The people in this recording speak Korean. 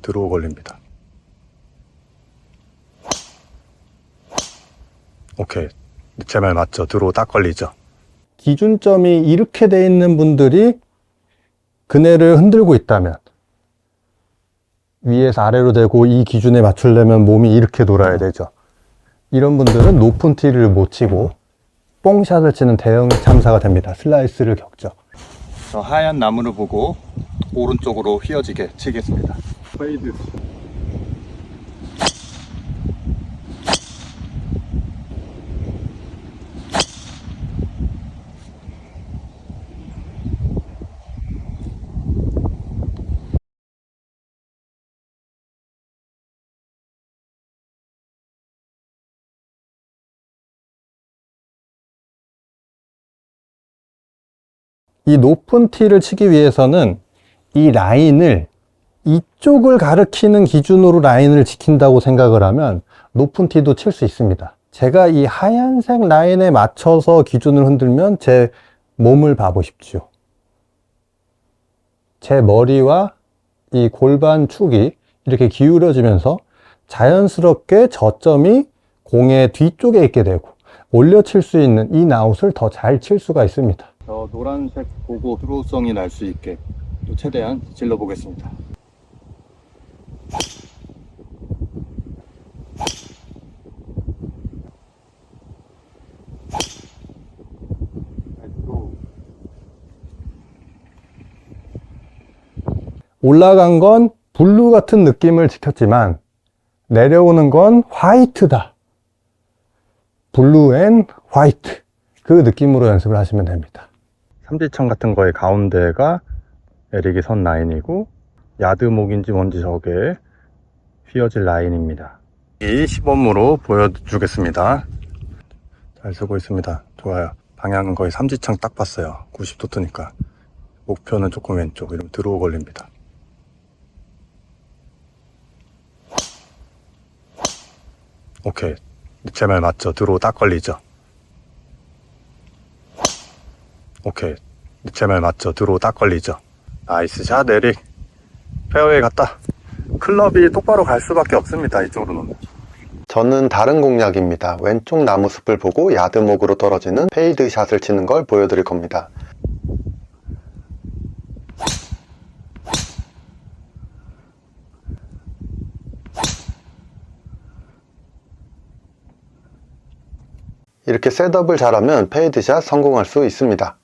드로우 걸립니다. 오케이. 제 말 맞죠? 드로우 딱 걸리죠? 기준점이 이렇게 돼 있는 분들이 그네를 흔들고 있다면 위에서 아래로 되고 이 기준에 맞추려면 몸이 이렇게 돌아야 되죠. 이런 분들은 높은 티를 못 치고 뽕샷을 치는 대형 참사가 됩니다. 슬라이스를 겪죠. 저 하얀 나무를 보고 오른쪽으로 휘어지게 치겠습니다. 페이드. 이 높은 티를 치기 위해서는 이 라인을 이쪽을 가리키는 기준으로 라인을 지킨다고 생각을 하면 높은 티도 칠 수 있습니다. 제가 이 하얀색 라인에 맞춰서 기준을 흔들면 제 몸을 봐보십시오. 제 머리와 이 골반 축이 이렇게 기울어지면서 자연스럽게 저점이 공의 뒤쪽에 있게 되고 올려 칠 수 있는 이 나웃을 더 잘 칠 수가 있습니다. 저 노란색 보고 드로우성이 날 수 있게 또 최대한 질러 보겠습니다. 올라간 건 블루 같은 느낌을 지켰지만 내려오는 건 화이트다. 블루 앤 화이트. 그 느낌으로 연습을 하시면 됩니다. 삼지청 같은 거의 가운데가 에릭이 선 라인이고 야드목인지 뭔지 저게 휘어질 라인입니다. 이 시범으로 보여주겠습니다. 잘 쓰고 있습니다. 좋아요. 방향은 거의 삼지청 딱 봤어요. 90도 뜨니까. 목표는 조금 왼쪽. 이러면 드로우 걸립니다. 오케이. 제 말 맞죠? 드로우 딱 걸리죠? 오케이. 제 말 맞죠? 드로우 딱 걸리죠? 나이스 샷, 에릭. 페어웨이 갔다. 클럽이 똑바로 갈 수밖에 없습니다. 이쪽으로는. 저는 다른 공략입니다. 왼쪽 나무 숲을 보고 야드목으로 떨어지는 페이드 샷을 치는 걸 보여드릴 겁니다. 이렇게 셋업을 잘하면 페이드샷 성공할 수 있습니다.